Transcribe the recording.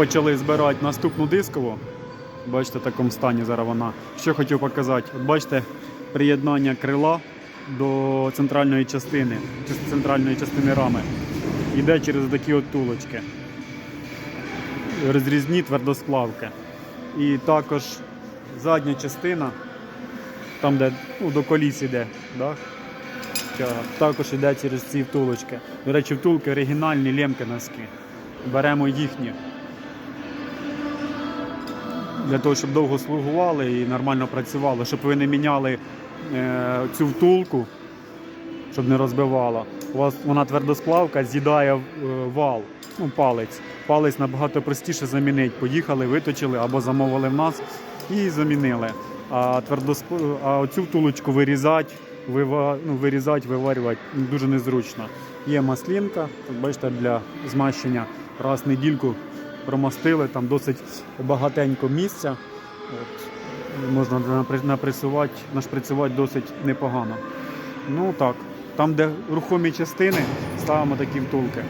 почали збирати наступну дискову. Бачите, в такому стані зараз вона. Що хотів показати? От бачите, приєднання крила до центральної частини, центральної частини рами. Йде через такі от тулочки. Розрізні твердосплавки. І також задня частина, там де ну, до коліс іде, да? також йде через ці втулочки. До речі, втулки оригінальні лемки носки. Беремо їхні. Для того, щоб довго слугували і нормально працювали, щоб ви не міняли е, цю втулку, щоб не розбивала. У вас вона твердосплавка з'їдає е, вал, ну, палець. Палець набагато простіше замінити. Поїхали, виточили або замовили в нас і замінили. А твердосп... а цю втулочку вирізати, вива... ну, вирізати, виварювати дуже незручно. Є маслінка, бачите, для змащення раз в недільку промастили, там досить багатенько місця. От. Можна напресувати, нашприцювати досить непогано. Ну так, там, де рухомі частини, ставимо такі втулки.